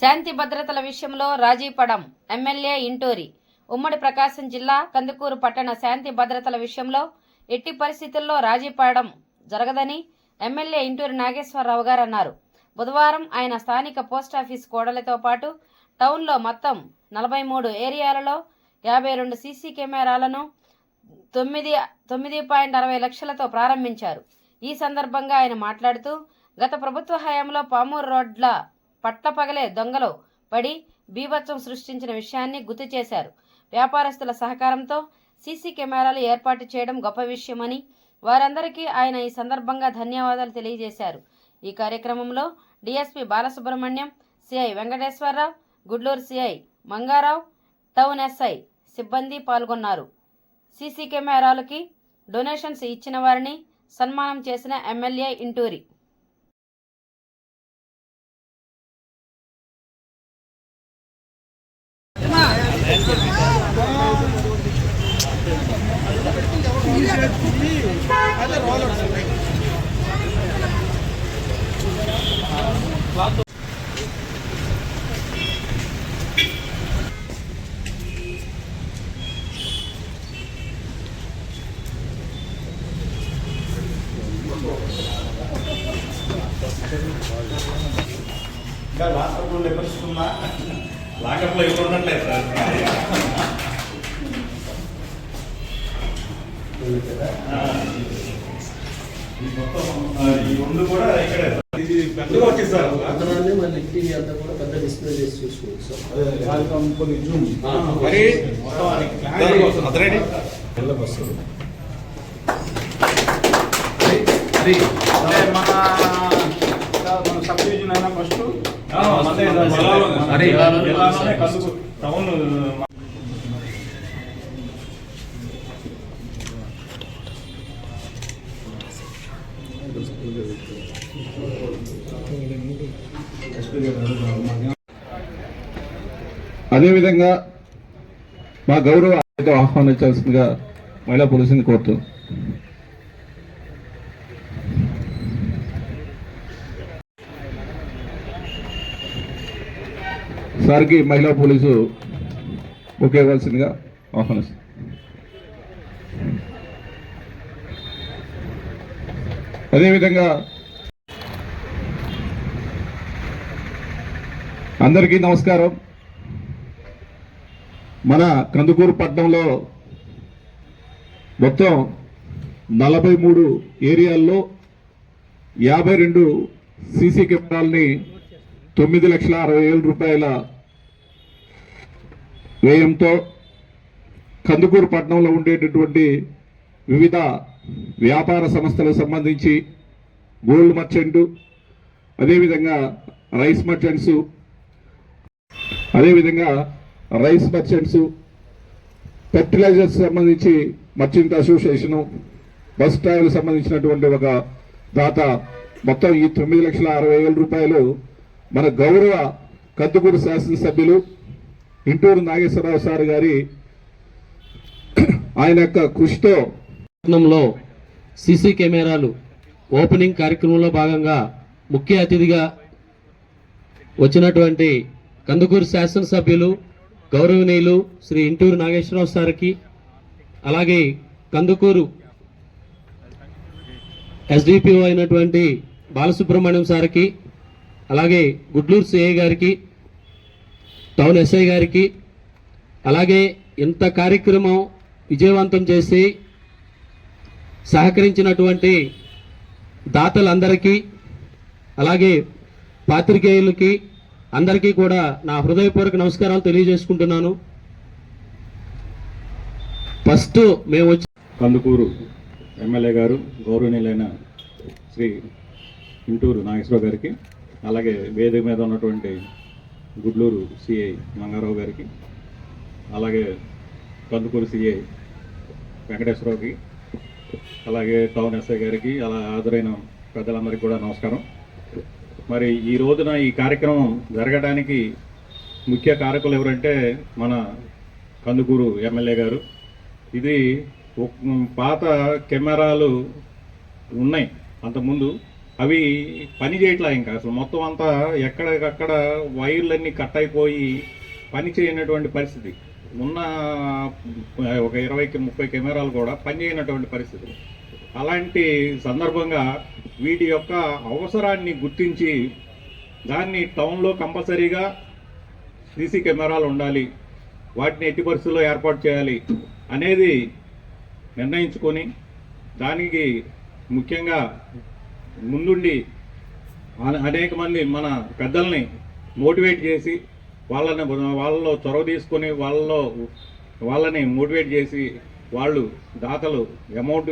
శాంతి భద్రతల విషయంలో రాజీ పడం ఎమ్మెల్యే ఇంటూరి. ఉమ్మడి ప్రకాశం జిల్లా కందుకూరు పట్టణ శాంతి భద్రతల విషయంలో ఎట్టి పరిస్థితుల్లో రాజీ పడడం జరగదని ఎమ్మెల్యే ఇంటూరి నాగేశ్వరరావు గారు అన్నారు. బుధవారం ఆయన స్థానిక పోస్టాఫీస్ కోడలతో పాటు టౌన్లో మొత్తం నలభై మూడు ఏరియాలలో యాభై రెండు సీసీ కెమెరాలను తొమ్మిది తొమ్మిది పాయింట్ అరవై లక్షలతో ప్రారంభించారు. ఈ సందర్భంగా ఆయన మాట్లాడుతూ గత ప్రభుత్వ హయాంలో పామూరు రోడ్ల పట్టపగలే దొంగలో పడి బీభత్సం సృష్టించిన విషయాన్ని గుర్తు చేశారు. వ్యాపారస్తుల సహకారంతో సీసీ కెమెరాలు ఏర్పాటు చేయడం గొప్ప విషయమని వారందరికీ ఆయన ఈ సందర్భంగా ధన్యవాదాలు తెలియజేశారు. ఈ కార్యక్రమంలో DSP Balasubrahmanyam CI Venkateswararao Gudluru CI Mangarao town SI సిబ్బంది పాల్గొన్నారు. సీసీ కెమెరాలకి డొనేషన్స్ ఇచ్చిన వారిని సన్మానం చేసిన ఎమ్మెల్యే ఇంటూరి ఇంకా లాకప్లో ఎప్పటిస్తున్నా లాకప్లో ఇప్పుడు ఉండట్లేదు సార్ ఈ మొత్తం ఈ కూడా ఇక్కడే ఇది పెద్దగా అందులోనే మన ఇంటీరియర్ అంతా కూడా పెద్ద డిస్ప్లే చేసి చూసుకోవచ్చు కొన్ని జూమ్ మరి మొత్తం వస్తుంది. అది మన మన సబ్ డివిజన్ అయినా ఫస్ట్ టౌన్ అదేవిధంగా మా గౌరవ ఆహ్వానం ఆహ్వానించాల్సిందిగా మహిళా పోలీసుని కోరుతూ సార్కి మహిళా పోలీసు ఓకే ఇవ్వాల్సిందిగా ఆహ్వానిస్తుంది అదేవిధంగా అందరికీ నమస్కారం. మన కందుకూరు పట్టణంలో మొత్తం నలభై మూడు ఏరియాల్లో యాభై రెండు సీసీ కెమెరాలని తొమ్మిది లక్షల అరవై వేల రూపాయల వ్యయంతో కందుకూరు పట్టణంలో ఉండేటటువంటి వివిధ వ్యాపార సంస్థలకు సంబంధించి గోల్డ్ మర్చెంటు అదేవిధంగా రైస్ మర్చెంట్సు అదేవిధంగా రైస్ మర్చెంట్స్ ఫెర్టిలైజర్స్ సంబంధించి మర్చెంట్ అసోసియేషను బస్ ట్రావెల్ సంబంధించినటువంటి ఒక దాత మొత్తం ఈ తొమ్మిది లక్షల అరవై వేల రూపాయలు మన గౌరవ కందుకూరు శాసనసభ్యులు ఇంటూరు నాగేశ్వరరావు సార్ గారి ఆయన యొక్క కృషితో పట్టణంలో సీసీ కెమెరాలు ఓపెనింగ్ కార్యక్రమంలో భాగంగా ముఖ్య అతిథిగా వచ్చినటువంటి కందుకూరు శాసనసభ్యులు గౌరవనీయులు శ్రీ ఇంటూరు నాగేశ్వరరావు సార్కి అలాగే కందుకూరు ఎస్డిపిఓ అయినటువంటి బాలసుబ్రహ్మణ్యం సార్కి అలాగే గుడ్లూరు సిఐ గారికి టౌన్ ఎస్ఐ గారికి అలాగే ఇంత కార్యక్రమం విజయవంతం చేసి సహకరించినటువంటి దాతలందరికీ అలాగే పాత్రికేయులకి అందరికీ కూడా నా హృదయపూర్వక నమస్కారాలు తెలియజేసుకుంటున్నాను. ఫస్ట్ మేము వచ్చి కందుకూరు ఎమ్మెల్యే గారు గౌరవనీయులైన శ్రీ ఇంటూరు నాగేశ్వరరావు గారికి అలాగే వేదిక మీద ఉన్నటువంటి గుడ్లూరు సిఐ మంగారావు గారికి అలాగే కందుకూరు సిఐ వెంకటేశ్వరరావుకి అలాగే టౌన్ ఎస్ఐ గారికి అలా హాజరైన పెద్దలందరికీ కూడా నమస్కారం. మరి ఈ రోజున ఈ కార్యక్రమం జరగడానికి ముఖ్య కారకులు ఎవరంటే మన కందుకూరు ఎమ్మెల్యే గారు. ఇది పాత కెమెరాలు ఉన్నాయి అంతకుముందు. అవి పని చేయట్లా ఇంకా. అసలు మొత్తం అంతా ఎక్కడికక్కడ వైర్లన్నీ కట్ అయిపోయి పని చేయనటువంటి పరిస్థితి. ఉన్న ఒక ఇరవైకి ముప్పై కెమెరాలు కూడా పని చేయనటువంటి పరిస్థితి. అలాంటి సందర్భంగా వీటి యొక్క అవసరాన్ని గుర్తించి దాన్ని టౌన్లో కంపల్సరీగా సీసీ కెమెరాలు ఉండాలి వాటిని ఎట్టి పరిస్థితుల్లో ఏర్పాటు చేయాలి అనేది నిర్ణయించుకొని దానికి ముఖ్యంగా ముందుండి అనేక మంది మన పెద్దల్ని మోటివేట్ చేసి వాళ్ళని వాళ్ళలో చొరవ తీసుకొని వాళ్ళలో వాళ్ళని మోటివేట్ చేసి వాళ్ళు దాతలు అమౌంట్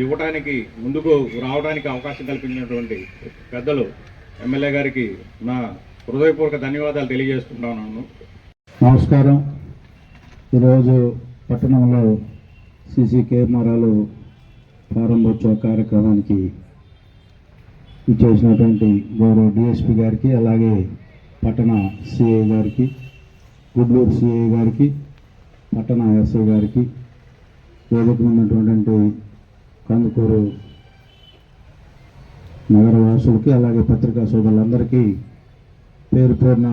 ఇవ్వటానికి ముందుకు రావడానికి అవకాశం కల్పించినటువంటి పెద్దలు ఎమ్మెల్యే గారికి నా హృదయపూర్వక ధన్యవాదాలు తెలియజేసుకుంటున్నాను నమస్కారం. ఈరోజు పట్టణంలో సీసీ కెమెరాలు ప్రారంభోత్సవ కార్యక్రమానికి ఇచ్చేసినటువంటి గౌరవ డిఎస్పి గారికి అలాగే పట్టణ సిఐ గారికి గుడ్లూరు సిఐ గారికి పట్టణ ఎస్ఐ గారికి వేదిక ఉన్నటువంటి కందుకూరు నగరవాసులకి అలాగే పత్రికా సోదరులందరికీ పేరు పేరున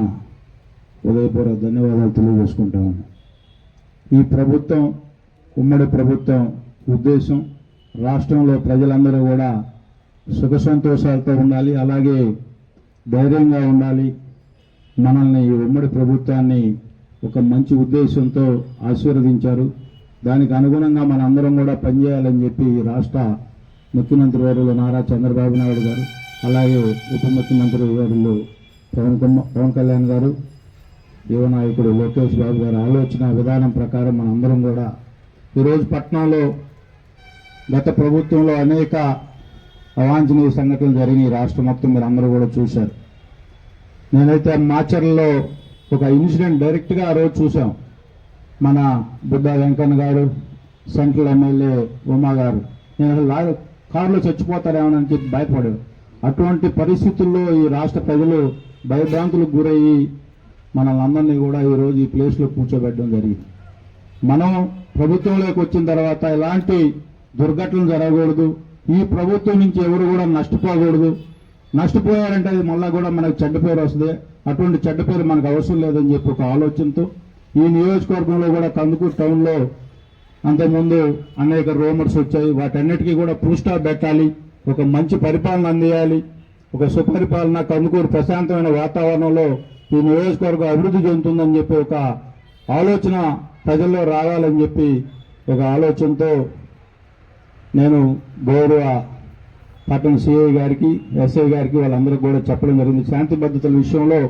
ఉదయపూర్వ ధన్యవాదాలు తెలియజేసుకుంటాను ఈ ప్రభుత్వం ఉమ్మడి ప్రభుత్వం ఉద్దేశం రాష్ట్రంలో ప్రజలందరూ కూడా సుఖ సంతోషాలతో ఉండాలి అలాగే ధైర్యంగా ఉండాలి. మనల్ని ఈ ఉమ్మడి ప్రభుత్వాన్ని ఒక మంచి ఉద్దేశంతో ఆశీర్వదించారు. దానికి అనుగుణంగా మన అందరం కూడా పనిచేయాలని చెప్పి ఈ రాష్ట్ర ముఖ్యమంత్రి వర్యులు నారా చంద్రబాబు నాయుడు గారు అలాగే ఉప ముఖ్యమంత్రి వర్యులు పవన్ పవన్ కళ్యాణ్ గారు యువ నాయకుడు లోకేష్ బాబు గారి ఆలోచన విధానం ప్రకారం మనందరం కూడా ఈరోజు పట్నంలో గత ప్రభుత్వంలో అనేక అవాంఛనీయ సంఘటనలు జరిగినాయి. రాష్ట్రం మొత్తం మీరు అందరూ కూడా చూశారు. నేనైతే మాచర్లలో ఒక ఇన్సిడెంట్ డైరెక్ట్గా ఆ రోజు చూసాం మన బుద్ధ వెంకన్న గారు సెంట్రల్ ఎమ్మెల్యే ఉమా గారు. నేను అసలు లా- కారులో చచ్చిపోతారేమోనని చెప్పి భయపడాడు అటువంటి పరిస్థితుల్లో ఈ రాష్ట్ర ప్రజలు భయభ్రాంతులకు గురయ్యి మనల్ని అందరినీ కూడా ఈరోజు ఈ ప్లేస్లో కూర్చోబెట్టడం జరిగింది. మనం ప్రభుత్వంలోకి వచ్చిన తర్వాత ఎలాంటి దుర్ఘటనలు జరగకూడదు. ఈ ప్రభుత్వం నుంచి ఎవరు కూడా నష్టపోకూడదు. నష్టపోయారంటే అది మళ్ళీ కూడా మనకు చెడ్డ పేరు వస్తుంది. అటువంటి చెడ్డ పేరు మనకు అవసరం లేదని చెప్పి ఒక ఆలోచనతో ఈ నియోజకవర్గంలో కూడా కందుకూరు టౌన్లో అంతకుముందు అనేక రూమర్స్ వచ్చాయి. వాటన్నిటికీ కూడా పూస్టాప్ పెట్టాలి. ఒక మంచి పరిపాలన అందియాలి. ఒక సుపరిపాలన కందుకూరు ప్రశాంతమైన వాతావరణంలో ఈ నియోజకవర్గం అభివృద్ధి చెందుతుందని చెప్పి ఒక ఆలోచన ప్రజల్లో రావాలని చెప్పి ఒక ఆలోచనతో నేను గౌరవ పట్టణ సిఐ గారికి ఎస్ఐ గారికి వాళ్ళందరికీ కూడా చెప్పడం జరిగింది. శాంతి భద్రతల విషయంలో